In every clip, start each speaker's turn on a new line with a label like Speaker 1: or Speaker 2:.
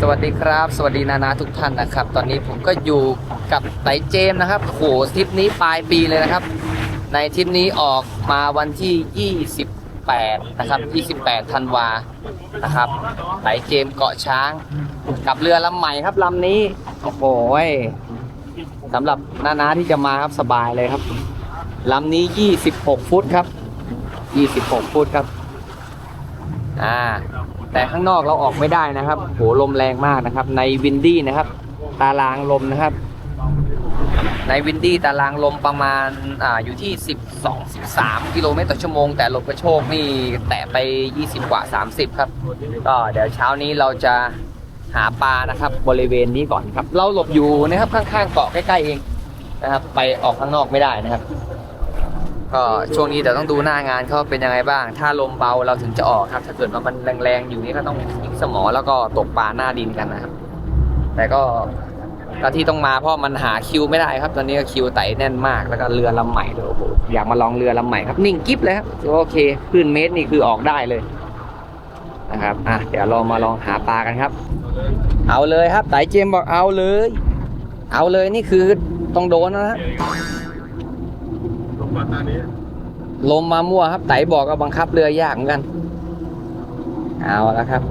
Speaker 1: สวัสดีครับ สวัสดีนานาทุกท่านนะครับ ตอนนี้ผมก็อยู่กับไตเจมนะครับโหทริปนี้ปลายปีเลยนะครับ ในทริปนี้ออกมาวันที่ 28 นะครับ 28ธันวานะครับไตเจมเกาะช้าง กับเรือลำใหม่ครับลำนี้โอ้โหยสำหรับนานาที่จะมาครับสบายเลยครับลำนี้ 26 ฟุตครับ 26 ฟุตครับอ่า แต่ข้างนอกเราออกไม่ได้นะครับ โหลมแรงมากนะครับ ในวินดี้นะครับ ตารางลมนะครับ ในวินดี้ตารางลมประมาณอ่าอยู่ที่ 12 13 กิโลเมตรต่อชั่วโมง แต่ลมกระโชกนี่แตะไป 20 กว่า 30 ครับ ก็เดี๋ยวเช้านี้เราจะหาปลานะครับ บริเวณนี้ก่อนครับ เราหลบอยู่นะครับข้างๆเกาะใกล้ๆเองนะครับ ไปออกข้างนอกไม่ได้นะครับ ก็ช่วงนี้เดี๋ยวต้องดูหน้างานเขาเป็นยังไงบ้าง ถ้าลมเบาเราถึงจะออกครับ ถ้าเกิดว่ามันแรงๆอยู่นี่ก็ต้องยิงสมอแล้วก็ตกปลาหน้าดินกันนะครับ แต่ก็ก็ที่ต้องมาเพราะมันหาคิวไม่ได้ครับ ตอนนี้ก็คิวไต่แน่นมากแล้วก็เรือลำใหม่เลยโอ้โหอยากมาลองเรือลำใหม่ครับนิ่งกิ๊บเลยครับโอเคขึ้นเมตรนี่คือออกได้เลยนะครับอะเดี๋ยวเรามาลองหาปลากันครับ เอาเลยครับไต่เจมส์บอกเอาเลย เอาเลยนี่คือต้องโดนนะฮะ
Speaker 2: ลมาตานี้
Speaker 1: ลมมามั่วครับไตบอกก็บังคับเรือยากเหมือนกัน เอาแล้วครับ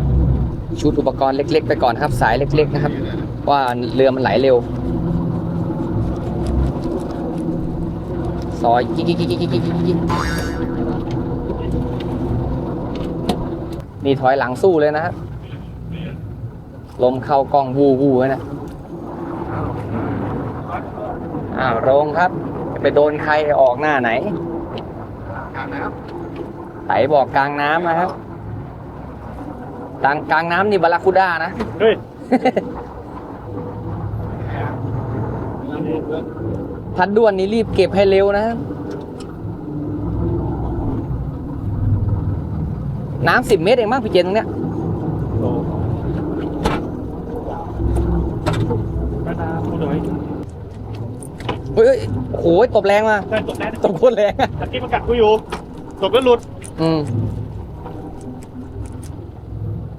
Speaker 1: ชุดอุปกรณ์เล็ก ๆ ไปก่อนครับ สายเล็ก ๆ นะครับ ว่าเรือมันไหลเร็วซอยกิ๊กกิ๊กกิ๊กกิ๊กกิ๊กนี่ถอยหลังสู้เลยนะครับลมเข้ากล้องวูวูไว้นะอ้าวโรงครับ โดนใครออกหน้าไหน
Speaker 2: กลางน้
Speaker 1: ไตบอกกลางน้ำนะครับกลางกลางน้ำนี่บาราคูด้านะำ
Speaker 2: เฮ้ย
Speaker 1: พัดด่วนนี่รีบเก็บให้เร็วนะ น้ำสิบเมตรเองมั้งพี่เจนตรงเนี้ย เฮ้ยเฮ้ยโอ้โหตบแรงมา
Speaker 2: ได้ตกได้
Speaker 1: ตบโคตรแรงอะ
Speaker 2: ตะกี้มันกัดกูอยู่ตกก็หลุด
Speaker 1: อืม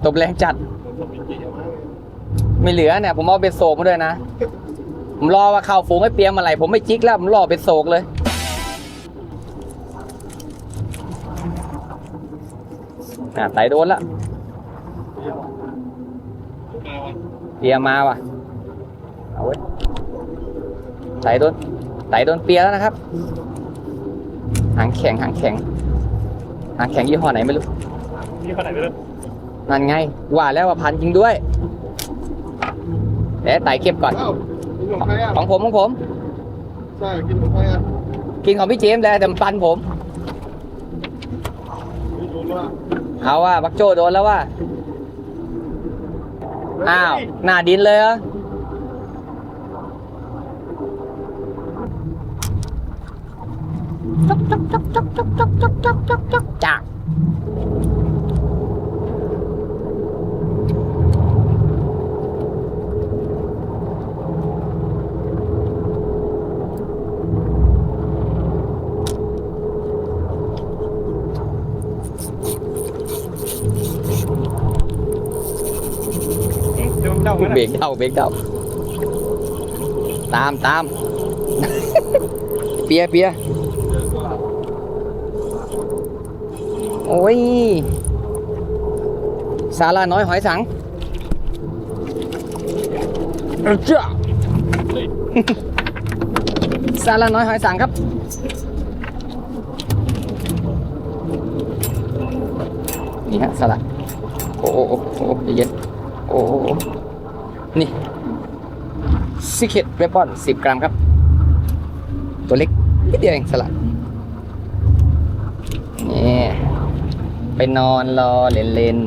Speaker 1: ตบแรงจัด ไม่เหลือเนี่ย ผมเอาเบ็ดโศกมาด้วยนะ ผมรอว่าเข้าฝูงไม่เปียมอะไร ผมไม่จิกแล้ว ผมรอเบ็ดโศกเลย อะไตโดนละเปียมาว่ะ เอาเว้ยไตโดนไตโดนเปียแล้วนะครับ หางแข็งหางแข็ง หางแข็งยี่ห้อไหนไม่รู้
Speaker 2: นี่ขนาดไปเลย
Speaker 1: นั่นไง ว่าแล้วว่าพันจริงด้วยเดี๋ยวไต่เก็บก่อน
Speaker 2: อ้าวกินของใครอะ
Speaker 1: ของผมของผม
Speaker 2: ใช่กินของใครอะ
Speaker 1: กินของพี่เจมส์แล้วแต่มันปันผม
Speaker 2: ไม่รู้ว่า
Speaker 1: เอาว่าบักโจโดนแล้วว่าอ้าวหน้าดินเลยเหรอ จ้าเบรกเด้าเบรกเด้าตามตาม เปียเปีย โอ้ย สาลาน้อยหอยสังเจ้าสาลาน้อยหอยสังครับ นี่ฮะสลัดโอ้โอ้โอ้โอ้ใจเย็นโอ้โอ้โอ้นี่ซิเคตเวปอนสิบกรัมครับ ตัวเล็กนิดเดียวเองสลัดนี่ ไปนอนรอเล่นเล่น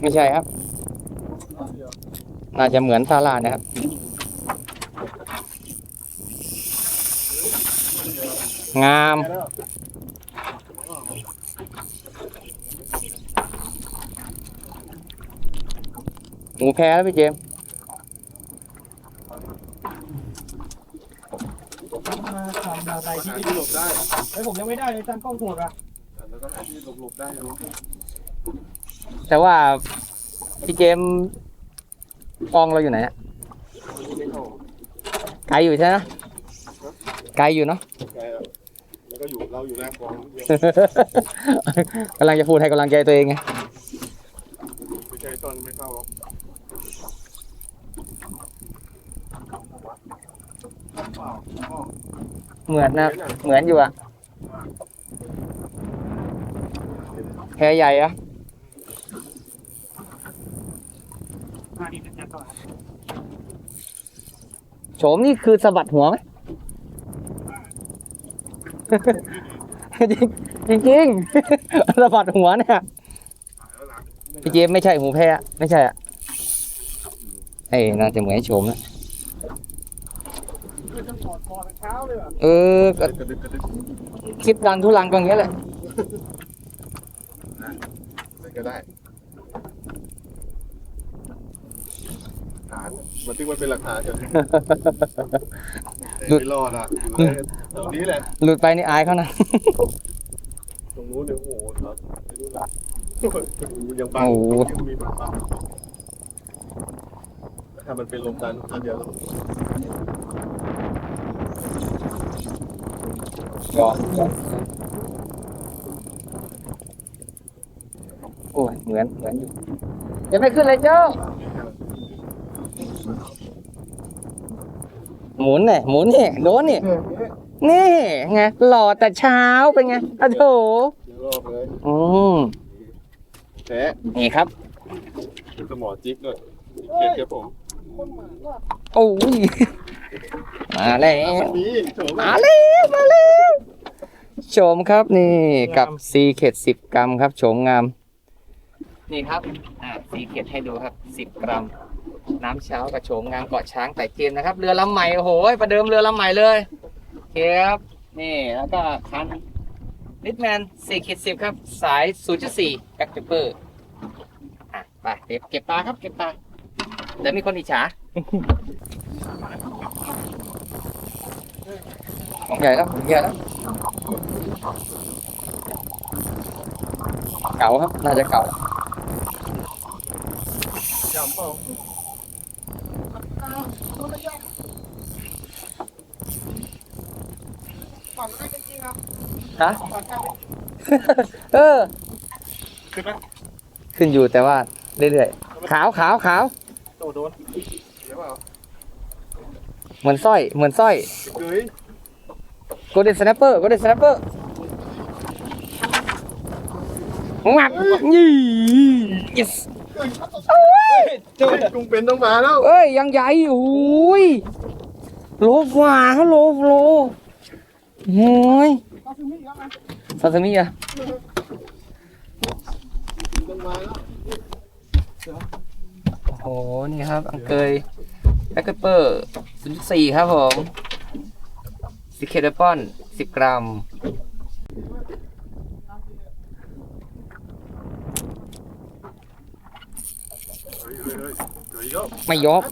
Speaker 1: ไม่ใช่ครับ น่าจะเหมือนซาลานะครับงาม หมูแพ้แล้วพี่เจม
Speaker 3: มาทำดาวไต
Speaker 2: หา
Speaker 3: ที่
Speaker 2: ที่หลบได้
Speaker 3: ไอ้ยผมยังไม่ได้เลยจำกล้องถ่วงอะ
Speaker 2: แล้วก็หาที่หลบหลบได้อยู่
Speaker 1: แต่ว่าพี่เกมกองเราอยู่ไหนอะ
Speaker 2: ไก
Speaker 1: ลอยู่ใช่ไหมไกลอยู่เนาะ
Speaker 2: ไกลแล้วก็อยู่เราอยู่หน้ากองเดียว
Speaker 1: กำลังจะพูดให้กำลังใจตัวเองไง
Speaker 2: ไม่ใช่ตอนไม่เข้าหรอก เห
Speaker 1: มือนนะเหมือนอยู่อะแพใหญ่อะโฉมนี่คือสะบัดหัวไหมจริงจริงๆสะบัดหัวเนี่ยพี่เจมไม่ใช่หูแพ้ไม่ใช่อะเอ้น่าจะเหมือนโฉมนะ
Speaker 3: เพื่อจะถอดคอ เป็นเช้าเลยอะ
Speaker 1: เออก็
Speaker 2: กระดึกกระดึก
Speaker 1: คิดดันทุลังก็อย่างเงี้ยแหละ
Speaker 2: อะไรก็ได้ฐานมันตึงมันเป็นหลักฐานกันไม่รอดอะตรงนี้แหละ
Speaker 1: หลุดไปนี่อายเขานะ
Speaker 2: ตรงนู้นเนี่ยโอ้โหครับไม่รู้ละยังบัง
Speaker 1: โอ้โห
Speaker 2: ยังมีแบบบังถ้ามันเป็นลมดันอันเดียวแล้ว
Speaker 1: โอ้ยเหมือนเหมือนอยู่ยังไม่ขึ้นเลยเจ้า หมุนเนี่ยหมุนเนี่ยโดนเนี่ยนี่ไงหล่อแต่เช้าเป็นไงอะโถ
Speaker 2: เดี๋ยวรอบเลย
Speaker 1: อืม
Speaker 2: แท้
Speaker 1: นี่ครับ
Speaker 2: เป็นสมอจิ๊กด้วยเก็บเก็บผม
Speaker 3: คนหมาว่า
Speaker 1: โอ้ย มาแล้ว
Speaker 2: นี่โฉม
Speaker 1: มาแล้วมาแล้วโฉมครับนี่กับซีเข็ดสิบกรัมครับโฉมงาม นี่ครับอ่าซีเข็ดให้ดูครับสิบกรัม น้ำเช้ากับโฉมงามเกาะช้างแต่เจนนะครับ เรือลำใหม่โอ้โหประเดิมเรือลำใหม่เลยโอเคครับนี่แล้วก็คันลิทแมนสี่ขีดสิบครับ สายศูนย์จุดสี่แบ็คเปอร์อะไปเก็บเก็บปลาครับเก็บปลาเดี๋ยวมีคนอิจฉา ใหญ่แล้วใหญ่แล้วเก่าครับ น่าจะเก่า
Speaker 2: ยำเปล่า
Speaker 3: ฝั่งใกล้จริงครับ
Speaker 1: ฮะเออ
Speaker 3: ขึ้นไหม
Speaker 1: ขึ้นอยู่แต่ว่าเรื่อยๆขาวขาวขาว
Speaker 3: โดดโดน
Speaker 2: เดี๋ยวเปล่า
Speaker 1: เหมือนสร้อย เหมือนสร้อย
Speaker 2: เฮ้ย
Speaker 1: โกลเด้นสแนปเปอร์โกลเด้นสแนปเปอร์งับยี่ yes
Speaker 2: เจ้ากุ้งเป็นต้องมาแล้ว
Speaker 1: เอ้ย ยังใหญ่โอ้ยโลกว่าเขาโลโลโอ้ย
Speaker 3: ก็คือมีแล้วนะ
Speaker 1: ซาซิมิอะ
Speaker 2: ต้องมาแล้ว
Speaker 1: โอ้โห นี่ครับ อังเกย แบ็คเปอร์ศูนย์สี่ครับผมสิเคเดปอนสิบกรัม
Speaker 2: เฮ้ยอะ
Speaker 1: ไม่ยก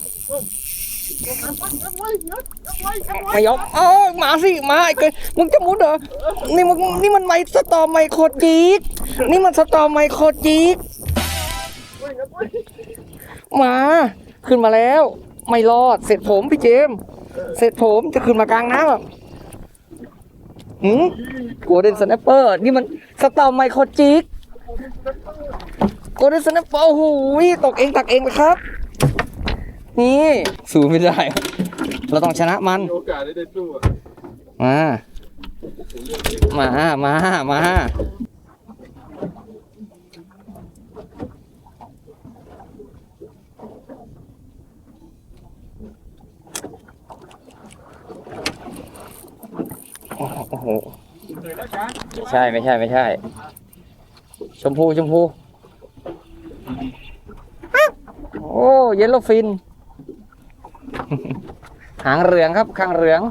Speaker 1: ไม่ยก เออมาสิ มาไอ้เกยมึงจะมุดเหรอ นี่มึงนี่มันไมสตอมไมโครจิกนี่มันสตอมไมโครจิกมา ขึ้นมาแล้ว ไม่รอด เสร็จผมพี่เจมส์เสร็จผมจะขึ้นมากลางน้ำอะหืมโกลเด้นสแนปเปอร์ นี่มันสตอมไมโครจิกโกลเด้นสแนปเปอร์โอ้โหตกเองตักเองเลยครับ นี่สู้ไม่ได้ เราต้องชนะมัน
Speaker 2: มีโอกาสได้ได้สู้อะ
Speaker 1: มา มา มา มา โอ้โห
Speaker 3: เลยแล้วจ้า
Speaker 1: ไม่ใช่ไม่ใช่ไม่ใช่ ชมพูชมพู โอ้เยลโลฟิน หางเหลืองครับข้างเหลือง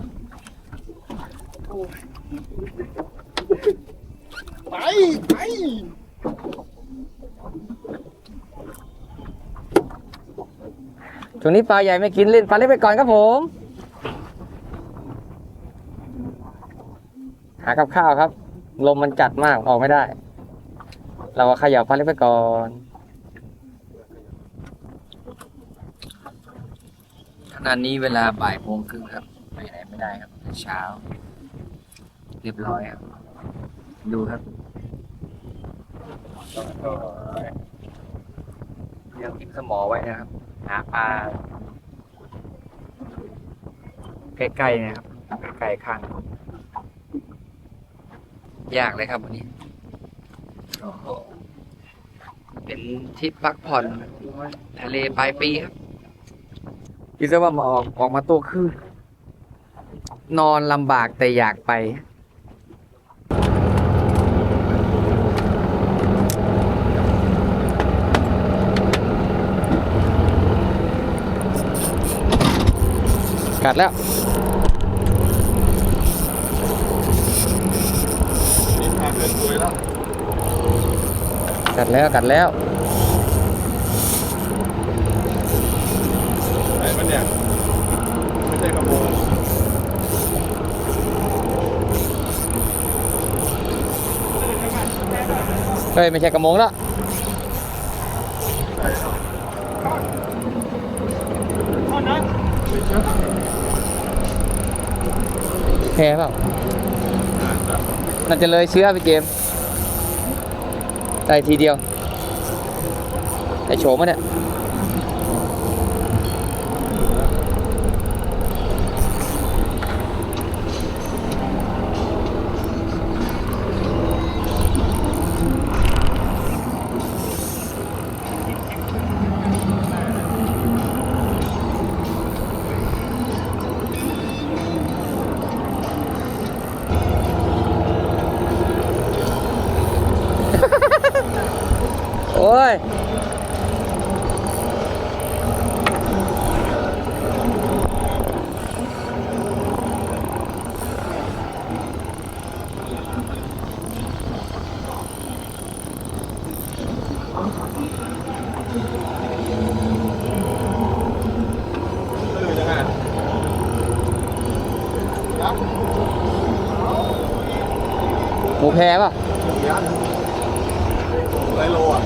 Speaker 2: ไปไป
Speaker 1: ช่วงนี้ปลาใหญ่ไม่กินเล่นปลาเล็กไปก่อนครับผม หากับข้าวครับ ลมมันจัดมากออกไม่ได้ เราก็ขยับพันเล็กไปก่อนขณะนี้เวลาบ่ายโมงครึ่งครับไปไหนไม่ได้ครับเช้า เรียบร้อยครับ ดูครับเลี้ยงทิมสมอไว้นะครับ หาปลาใกล้ๆนะครับใกล้ๆข้าง ยากเลยครับวันนี้โอ้โหเป็นทริปพักผ่อน ทะเลปลายปีครับคิดซะว่ามาออกออกมาตัวคืนนอนลำบากแต่อยากไปกัดแล้ว
Speaker 2: นี่พาเพื่อนคุยแล้ว
Speaker 1: กัดแล้วกัดแล้ว
Speaker 2: ไหนมันเนี่ยไม่ใช่กระโปรง
Speaker 1: เฮ้ย ไม่ใช่กระมงแล้ว
Speaker 3: ท่อนนะ
Speaker 1: แพ้เปล่าน่าจะเลยเชื้อพี่เจม ส์ได้ทีเดียวได้โฉมมาเนี่ย หมูแพ้ป่ะ
Speaker 2: ยันไรโลอะ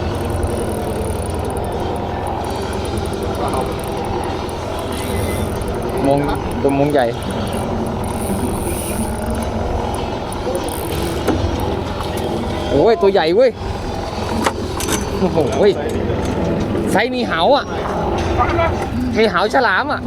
Speaker 2: ก็เอา
Speaker 1: มงตัวมงใหญ่โอ้ย ตัวใหญ่เว้ย โอ้โหเว้ยไซมีเหาอะ มีเหาฉลามอะ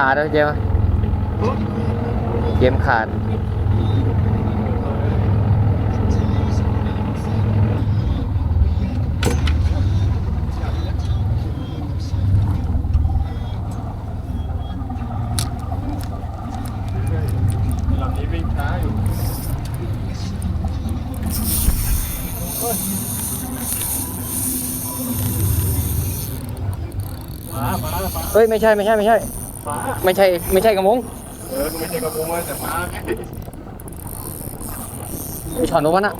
Speaker 1: ขาดแล้วเจมส์เจมส์ขาด
Speaker 2: ลำนี้วิ่งช้าอยู่
Speaker 3: มามามา
Speaker 1: เอ้ยไม่ใช่ไม่ใช่ไม่ใช่
Speaker 3: มา
Speaker 1: ไม่ใช่ไม่ใช่กระมง
Speaker 2: เออไม่ใช่กระโปรงแต่มาไง
Speaker 1: มีช็อตโน้นอะ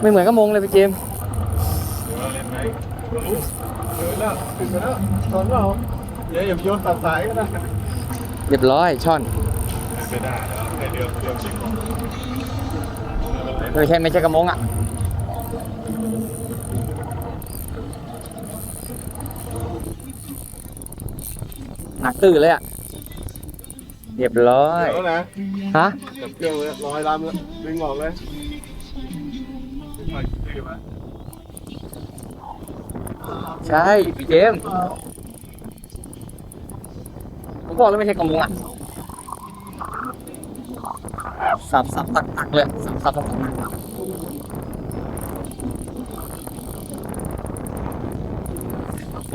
Speaker 1: ไม่เหมือนกระมงเลยพี่เจมส์
Speaker 2: เดี๋ยวเล่นไหมเดินแล้วขึ้นแล้วชนเปล่าเดี๋ยวอย่าโยนตัดสายก็ได้
Speaker 1: เรียบร้อยช่อน
Speaker 2: ไม่ได้แล้วให้เรือเรือจริงก่อน
Speaker 1: ไม่ใช่ไม่ใช่กระมงอะ หนักตื้อเลยอะเรียบร้อย
Speaker 2: เดี๋ยวนะ
Speaker 1: ฮะ
Speaker 2: จับเครื่องเลยลอยลำเลยดึงออกเลยดึงหน่อยดึงมา
Speaker 1: ใช่พี่เจมส์ผมบอกแล้วไม่ใช่กระมงอะสับสับตักตักเลยสับสับตักตัก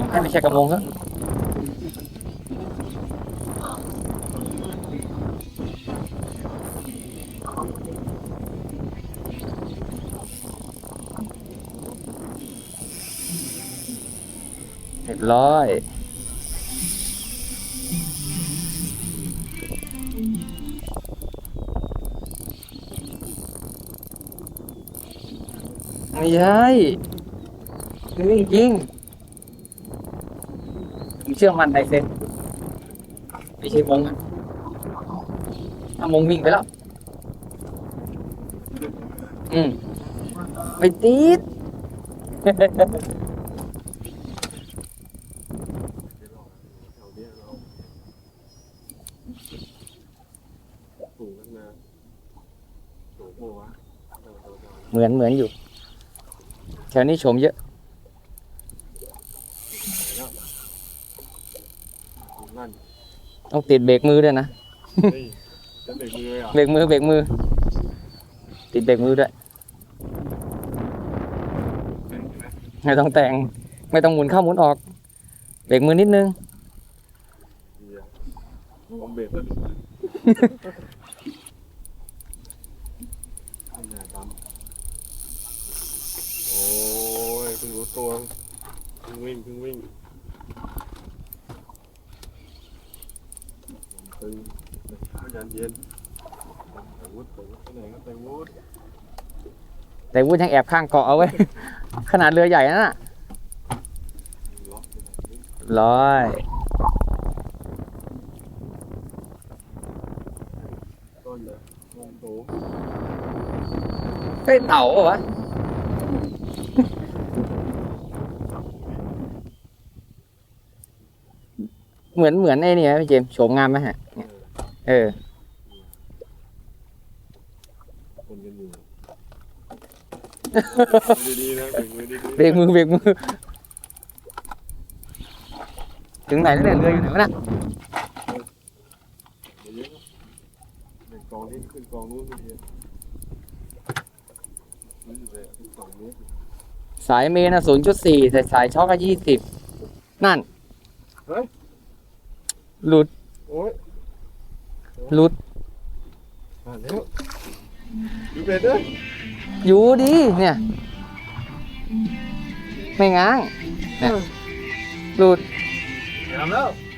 Speaker 1: ให้ไม่ใช่กระมงก็เรียบ ร้อยไม่ใช่คือจริงๆผมเชื่อมันไดเซนไม่ใช่มงอะถ้ามงวิ่งไปแล้ว อืม ไปตีด
Speaker 2: แถวเนี้ยเราสูงขึ้นมาสูงโมวะเออเออเออ
Speaker 1: เห มือนเหมือนอยู่แถวนี้ชมเยอะ
Speaker 2: นั่น
Speaker 1: ต้องติดเบรกมือด้วยนะ
Speaker 2: เฮ้ยจะเบรกมือเลยเหรอะ
Speaker 1: เบรกมือเบรกมือ ติดเบรกมือด้วยไม่ต้องแต่งไม่ต้องหมุนเข้าหมุนออก เบรกมือนิดนึง
Speaker 2: เหี้ยผมเบรกแล้วดูนะไม่น่าทำโอ้ยเพิ่งรู้ตัวเพิ่งวิ่งเพิ่งวิ่งตึงไม่ยันเย็นแต่วุฒิแต่วุฒิไปไหนก็แต่วุฒิ
Speaker 1: แต่วูดยังแอบข้างเกาะเอาไว้ ขนาดเรือใหญ่นั่นน่ะ
Speaker 2: ล็อกไปไหนนี่
Speaker 1: ร้อย
Speaker 2: ต้นเลยลงสูง
Speaker 1: เฮ้ยเต่าเหรอวะ เหมือนเหมือนไอ้นี่นะพี่เจมส์โฉมงามไหมฮะเนี่ยเออ
Speaker 2: คนกันอยู่ ดีๆนะเบรกมือดีๆ
Speaker 1: เบรกมือเบรกมือ ถึงไหนแล้วเนี่ยเรืออยู่ไหนวะน่ะ
Speaker 2: เยอะๆหนึ่งกองนี้ขึ้นกองนู้นขึ้นเดียวนี่เลยขึ้นสองเมตร
Speaker 1: สายเมนอะศูนย์จุดสี่แต่สายช็อกก็ยี่สิบนั่น
Speaker 2: เฮ้ย
Speaker 1: หลุด
Speaker 2: โอ้ย
Speaker 1: หลุด
Speaker 2: ผ่านแล้วดูเบ็ดด้วย
Speaker 1: อยู่ดีเนี่ย ไม่ง้างเนี่ยหลุด
Speaker 2: ทำแล้ว
Speaker 1: เ